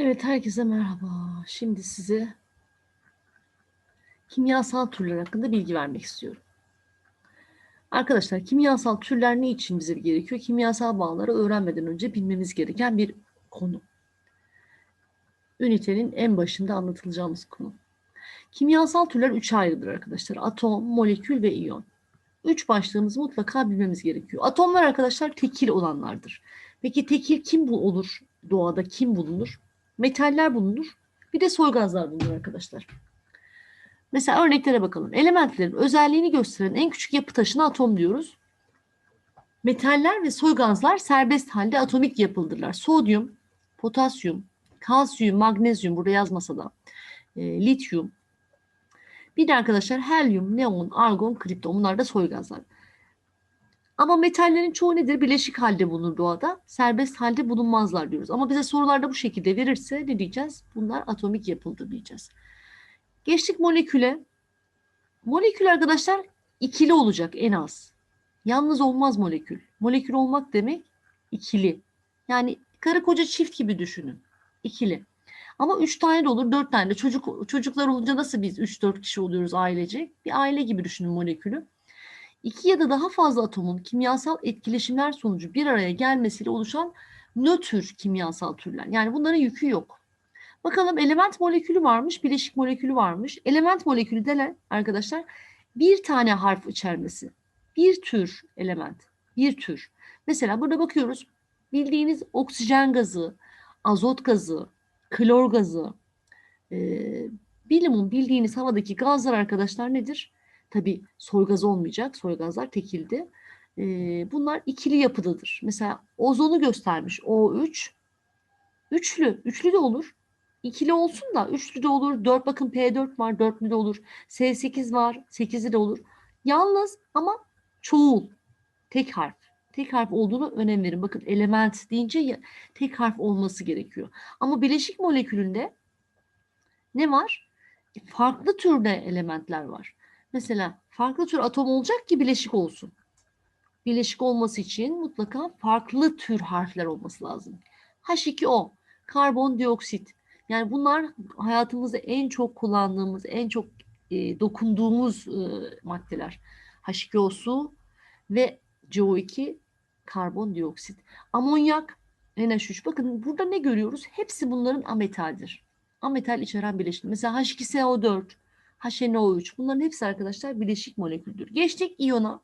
Evet, herkese merhaba. Şimdi size kimyasal türler hakkında bilgi vermek istiyorum. Arkadaşlar, kimyasal türler ne için bize gerekiyor? Kimyasal bağları öğrenmeden önce bilmemiz gereken bir konu. Ünitenin en başında anlatılacağımız konu. Kimyasal türler üçe ayrılır arkadaşlar. Atom, molekül ve iyon. Üç başlığımızı mutlaka bilmemiz gerekiyor. Atomlar arkadaşlar tekil olanlardır. Peki tekil kim bu olur? Doğada kim bulunur? Metaller bulunur. Bir de soy gazlar bulunur arkadaşlar. Mesela örneklere bakalım. Elementlerin özelliğini gösteren en küçük yapı taşına atom diyoruz. Metaller ve soy gazlar serbest halde atomik yapıldırlar. Sodyum, potasyum, kalsiyum, magnezyum burada yazmasa da e, lityum. Bir de arkadaşlar helyum, neon, argon, kripton bunlar da soy gazlar. Ama metallerin çoğu nedir? Bileşik halde bulunur doğada. Serbest halde bulunmazlar diyoruz. Ama bize sorularda bu şekilde verirse ne diyeceğiz? Bunlar atomik yapıldı diyeceğiz. Geçtik moleküle. Molekül arkadaşlar ikili olacak en az. Yalnız olmaz molekül. Molekül olmak demek ikili. Yani karı koca çift gibi düşünün. İkili. Ama üç tane de olur, dört tane de. Çocuk, çocuklar olunca nasıl biz üç dört kişi oluyoruz ailece? Bir aile gibi düşünün molekülü. İki ya da daha fazla atomun kimyasal etkileşimler sonucu bir araya gelmesiyle oluşan nötr kimyasal türler. Yani bunların yükü yok. Bakalım element molekülü varmış, bileşik molekülü varmış. Element molekülü de arkadaşlar bir tane harf içermesi. Bir tür element, bir tür. Mesela burada bakıyoruz. Bildiğiniz oksijen gazı, azot gazı, klor gazı, e, bilimin bildiğiniz havadaki gazlar arkadaşlar nedir? Tabi soy gaz olmayacak. Soy gazlar tekildi. E, bunlar ikili yapıdadır. Mesela ozonu göstermiş. O3. Üçlü. Üçlü de olur. İkili olsun da üçlü de olur. 4 bakın P4 var. Dörtlü de olur. S8 var. Sekizli de olur. Yalnız ama çoğul. Tek harf. Tek harf olduğunu önem verin. Bakın element deyince tek harf olması gerekiyor. Ama bileşik molekülünde ne var? Farklı türde elementler var. Mesela farklı tür atom olacak ki bileşik olsun. Bileşik olması için mutlaka farklı tür harfler olması lazım. H2O, karbondioksit. Yani bunlar hayatımızda en çok kullandığımız, en çok e, dokunduğumuz e, maddeler. H2O su ve CO2 karbondioksit. Amonyak, NH3. Bakın burada ne görüyoruz? Hepsi bunların ametaldir. Ametal içeren bileşim. Mesela H2SO4, HNO3 bunların hepsi arkadaşlar bileşik moleküldür. Geçtik iyona.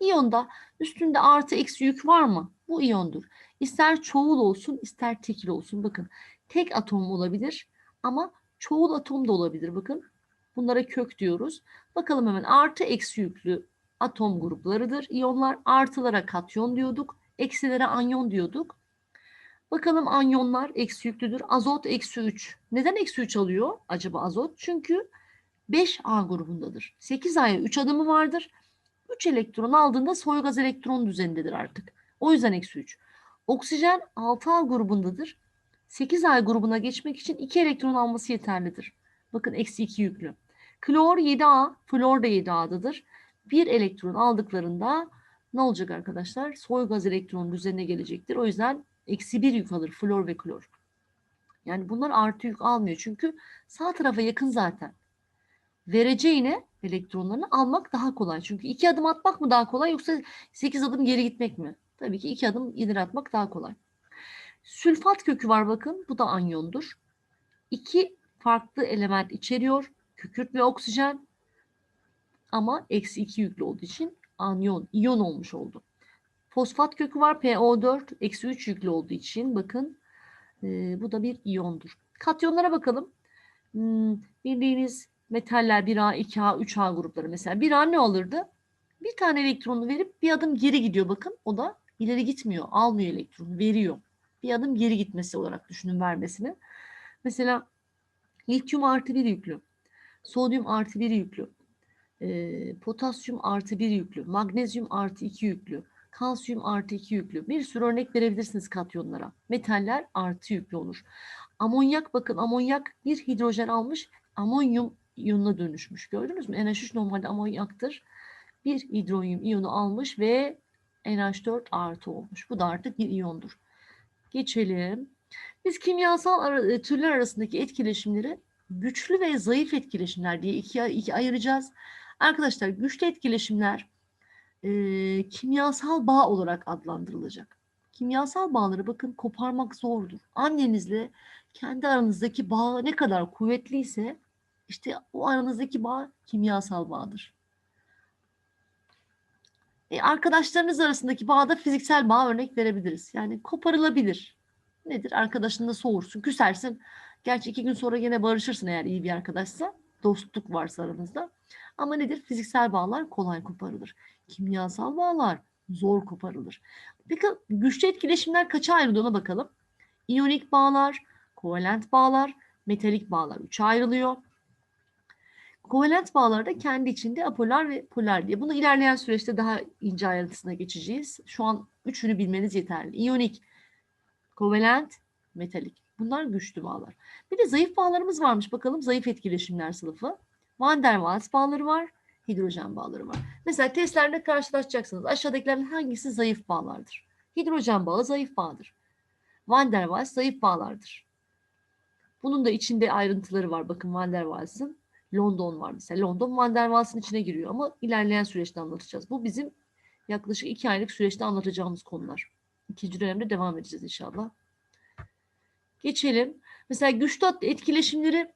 İyonda üstünde artı eksi yük var mı? Bu iyondur. İster çoğul olsun ister tekil olsun. Bakın tek atom olabilir ama çoğul atom da olabilir. Bakın bunlara kök diyoruz. Bakalım hemen artı eksi yüklü atom gruplarıdır. İyonlar artılara katyon diyorduk. Eksilere anyon diyorduk. Bakalım anyonlar eksi yüklüdür. Azot eksi 3. Neden eksi 3 alıyor acaba azot? Çünkü 5A grubundadır. 8A'ya 3 adımı vardır. 3 elektron aldığında soy gaz elektron düzenindedir artık. O yüzden eksi 3. Oksijen 6A grubundadır. 8A grubuna geçmek için 2 elektron alması yeterlidir. Bakın eksi 2 yüklü. Klor 7A, flor da 7A'dadır. 1 elektron aldıklarında ne olacak arkadaşlar? Soy gaz elektron düzenine gelecektir. O yüzden eksi 1 yük alır flor ve klor. Yani bunlar artı yük almıyor. Çünkü sağ tarafa yakın zaten vereceğine elektronlarını almak daha kolay. Çünkü iki adım atmak mı daha kolay yoksa sekiz adım geri gitmek mi? Tabii ki iki adım ileri atmak daha kolay. Sülfat kökü var bakın. Bu da anyondur. İki farklı element içeriyor. Kükürt ve oksijen. Ama eksi iki yüklü olduğu için anyon, iyon olmuş oldu. Fosfat kökü var. PO4 eksi 3 yüklü olduğu için bakın e, bu da bir iyondur. Katyonlara bakalım. Hmm, bildiğiniz metaller 1A, 2A, 3A grupları mesela 1A ne alırdı? Bir tane elektronu verip bir adım geri gidiyor bakın. O da ileri gitmiyor. Almıyor elektronu. Veriyor. Bir adım geri gitmesi olarak düşünün vermesini. Mesela lityum artı bir yüklü. Sodyum artı bir yüklü. E, potasyum artı bir yüklü. Magnezyum artı iki yüklü. Kalsiyum artı iki yüklü. Bir sürü örnek verebilirsiniz katyonlara. Metaller artı yüklü olur. Amonyak bakın amonyak bir hidrojen almış. Amonyum iyonuna dönüşmüş. Gördünüz mü? NH3 normalde amonyaktır. Bir hidronyum iyonu almış ve NH4 artı olmuş. Bu da artık bir iyondur. Geçelim. Biz kimyasal ara- e, türler arasındaki etkileşimleri güçlü ve zayıf etkileşimler diye ikiye, ikiye ayıracağız. Arkadaşlar güçlü etkileşimler e, kimyasal bağ olarak adlandırılacak. Kimyasal bağları bakın koparmak zordur. Annenizle kendi aranızdaki bağ ne kadar kuvvetliyse işte o aranızdaki bağ kimyasal bağdır. E, arkadaşlarınız arasındaki bağda fiziksel bağ örnek verebiliriz. Yani koparılabilir. Nedir? Arkadaşınla soğursun, küsersin. Gerçi iki gün sonra yine barışırsın eğer iyi bir arkadaşsa. Dostluk varsa aranızda. Ama nedir? Fiziksel bağlar kolay koparılır. Kimyasal bağlar zor koparılır. Peki güçlü etkileşimler kaça ayrılıyor ona bakalım. İyonik bağlar, kovalent bağlar, metalik bağlar üçe ayrılıyor. Kovalent bağlarda kendi içinde apolar ve polar diye. Bunu ilerleyen süreçte daha ince ayrıntısına geçeceğiz. Şu an üçünü bilmeniz yeterli. İyonik, kovalent, metalik. Bunlar güçlü bağlar. Bir de zayıf bağlarımız varmış. Bakalım zayıf etkileşimler sınıfı. Van der Waals bağları var, hidrojen bağları var. Mesela testlerde karşılaşacaksınız. Aşağıdakilerin hangisi zayıf bağlardır? Hidrojen bağı zayıf bağdır. Van der Waals zayıf bağlardır. Bunun da içinde ayrıntıları var. Bakın Van der Waals'ın London var mesela. London Van der Waals'ın içine giriyor ama ilerleyen süreçte anlatacağız. Bu bizim yaklaşık iki aylık süreçte anlatacağımız konular. İkinci dönemde devam edeceğiz inşallah. Geçelim. Mesela güçlü etkileşimleri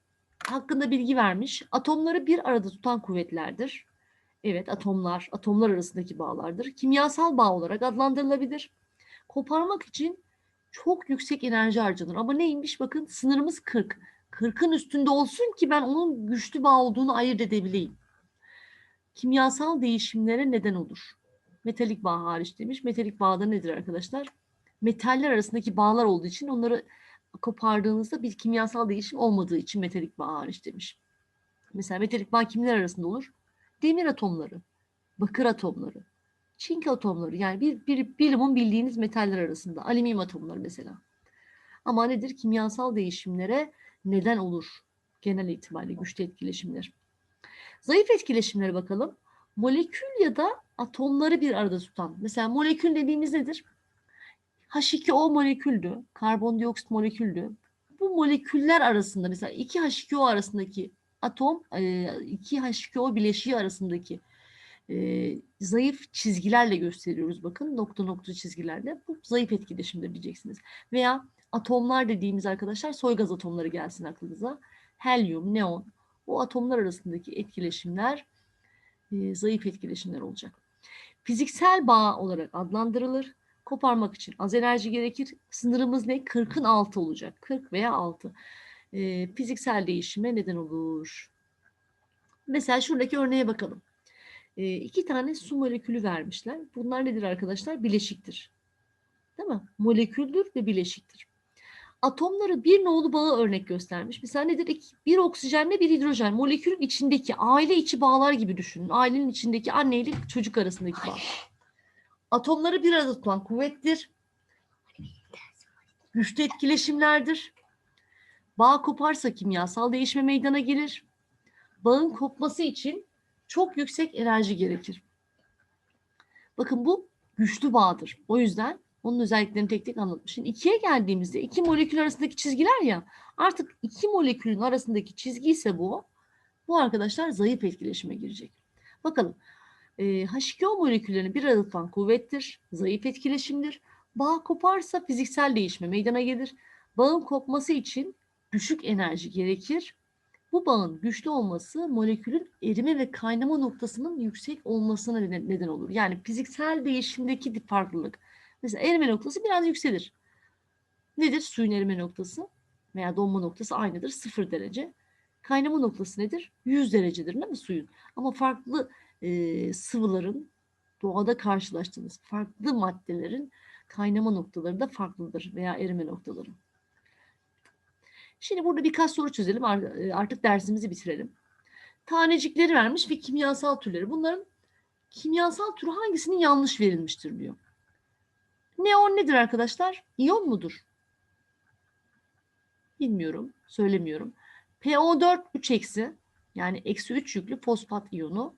hakkında bilgi vermiş. Atomları bir arada tutan kuvvetlerdir. Evet atomlar, atomlar arasındaki bağlardır. Kimyasal bağ olarak adlandırılabilir. Koparmak için çok yüksek enerji harcanır. Ama neymiş bakın sınırımız 40. 40'ın üstünde olsun ki ben onun güçlü bağ olduğunu ayırt edebileyim. Kimyasal değişimlere neden olur. Metalik bağ hariç demiş. Metalik bağda nedir arkadaşlar? Metaller arasındaki bağlar olduğu için onları kopardığınızda bir kimyasal değişim olmadığı için metalik bağ hariç demiş. Mesela metalik bağ kimler arasında olur? Demir atomları, bakır atomları, çink atomları yani bir, bir bilimin bildiğiniz metaller arasında alüminyum atomları mesela. Ama nedir? Kimyasal değişimlere neden olur genel itibariyle güçlü etkileşimler. Zayıf etkileşimlere bakalım. Molekül ya da atomları bir arada tutan. Mesela molekül dediğimiz nedir? H2O moleküldü. Karbondioksit moleküldü. Bu moleküller arasında mesela iki H2O arasındaki atom, e, iki H2O bileşiği arasındaki e, zayıf çizgilerle gösteriyoruz. Bakın nokta nokta çizgilerle. Bu zayıf etkileşimdir diyeceksiniz. Veya atomlar dediğimiz arkadaşlar soy gaz atomları gelsin aklınıza. Helyum, neon. O atomlar arasındaki etkileşimler e, zayıf etkileşimler olacak. Fiziksel bağ olarak adlandırılır. Koparmak için az enerji gerekir. Sınırımız ne? 40'ın altı olacak. 40 veya 6. E, fiziksel değişime neden olur. Mesela şuradaki örneğe bakalım. E, iki tane su molekülü vermişler. Bunlar nedir arkadaşlar? Bileşiktir. Değil mi? Moleküldür ve bileşiktir. Atomları bir nolu bağı örnek göstermiş. Mesela nedir? İki- Bir oksijenle bir hidrojen. Molekülün içindeki aile içi bağlar gibi düşünün. Ailenin içindeki anne ile çocuk arasındaki bağ. Atomları bir arada tutan kuvvettir. Güçlü etkileşimlerdir. Bağ koparsa kimyasal değişme meydana gelir. Bağın kopması için çok yüksek enerji gerekir. Bakın bu güçlü bağdır. O yüzden onun özelliklerini tek tek anlatmış. Şimdi ikiye geldiğimizde iki molekül arasındaki çizgiler ya artık iki molekülün arasındaki çizgi ise bu. Bu arkadaşlar zayıf etkileşime girecek. Bakalım. E, H2O moleküllerini bir arada tutan kuvvettir. Zayıf etkileşimdir. Bağ koparsa fiziksel değişme meydana gelir. Bağın kopması için düşük enerji gerekir. Bu bağın güçlü olması molekülün erime ve kaynama noktasının yüksek olmasına neden, olur. Yani fiziksel değişimdeki farklılık. Mesela erime noktası biraz yükselir. Nedir suyun erime noktası? Veya donma noktası aynıdır. Sıfır derece. Kaynama noktası nedir? 100 derecedir değil mi suyun? Ama farklı e, sıvıların doğada karşılaştığınız farklı maddelerin kaynama noktaları da farklıdır veya erime noktaları. Şimdi burada birkaç soru çözelim. E, Artık dersimizi bitirelim. Tanecikleri vermiş ve kimyasal türleri. Bunların kimyasal türü hangisinin yanlış verilmiştir diyor. Neon nedir arkadaşlar? İyon mudur? Bilmiyorum. Söylemiyorum. PO4 3 eksi yani eksi 3 yüklü fosfat iyonu.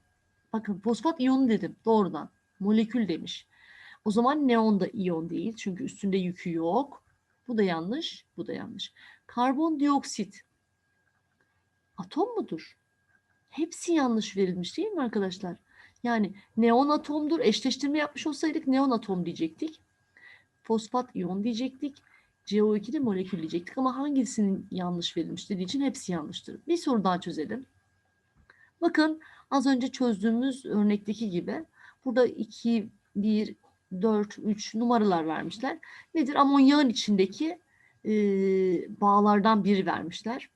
Bakın fosfat iyonu dedim doğrudan. Molekül demiş. O zaman neon da iyon değil çünkü üstünde yükü yok. Bu da yanlış, bu da yanlış. Karbondioksit atom mudur? Hepsi yanlış verilmiş değil mi arkadaşlar? Yani neon atomdur. Eşleştirme yapmış olsaydık neon atom diyecektik. Fosfat iyon diyecektik. CO2 de molekül diyecektik ama hangisinin yanlış verilmiş dediği için hepsi yanlıştır. Bir soru daha çözelim. Bakın az önce çözdüğümüz örnekteki gibi burada 2, 1, 4, 3 numaralar vermişler. Nedir? Amonyağın içindeki e, bağlardan biri vermişler.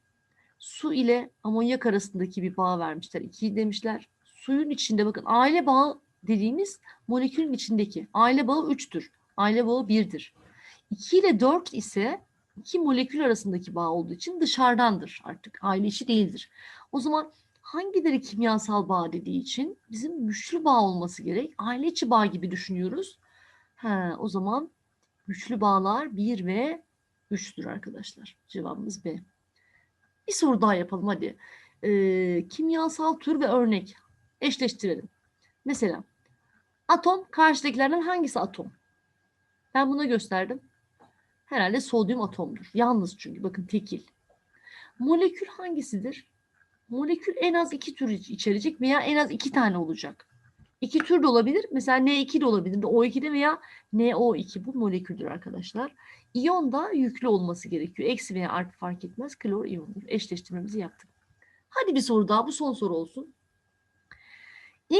Su ile amonyak arasındaki bir bağ vermişler. 2 demişler. Suyun içinde bakın aile bağı dediğimiz molekülün içindeki. Aile bağı 3'tür. Aile bağı 1'dir. 2 ile 4 ise iki molekül arasındaki bağ olduğu için dışarıdandır artık. Aile içi değildir. O zaman hangileri kimyasal bağ dediği için bizim güçlü bağ olması gerek. Aile içi bağ gibi düşünüyoruz. He, o zaman güçlü bağlar 1 ve 3'tür arkadaşlar. Cevabımız B. Bir soru daha yapalım hadi. Ee, kimyasal tür ve örnek eşleştirelim. Mesela atom karşıdakilerden hangisi atom? Ben buna gösterdim. Herhalde sodyum atomdur. Yalnız çünkü bakın tekil. Molekül hangisidir? Molekül en az iki tür iç- içerecek veya en az iki tane olacak. İki tür de olabilir. Mesela N2 de olabilir. O2'de veya NO2 bu moleküldür arkadaşlar. İyon da yüklü olması gerekiyor. Eksi veya artı fark etmez. Klor iyondur. Eşleştirmemizi yaptık. Hadi bir soru daha. Bu son soru olsun.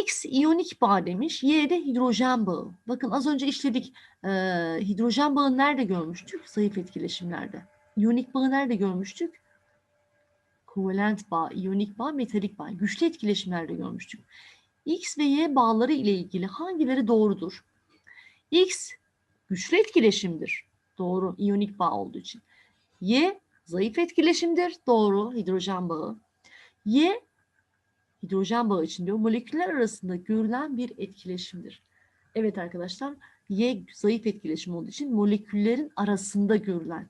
X iyonik bağ demiş. Y de hidrojen bağı. Bakın az önce işledik. Ee, hidrojen bağı nerede görmüştük? Zayıf etkileşimlerde. İyonik bağı nerede görmüştük? Kovalent bağ, iyonik bağ, metalik bağ. Güçlü etkileşimlerde görmüştük. X ve Y bağları ile ilgili hangileri doğrudur? X güçlü etkileşimdir. Doğru. iyonik bağ olduğu için. Y zayıf etkileşimdir. Doğru. Hidrojen bağı. Y hidrojen bağı için diyor moleküller arasında görülen bir etkileşimdir. Evet arkadaşlar Y zayıf etkileşim olduğu için moleküllerin arasında görülen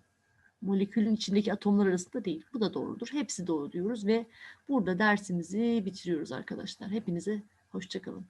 molekülün içindeki atomlar arasında değil. Bu da doğrudur. Hepsi doğru diyoruz ve burada dersimizi bitiriyoruz arkadaşlar. Hepinize hoşçakalın.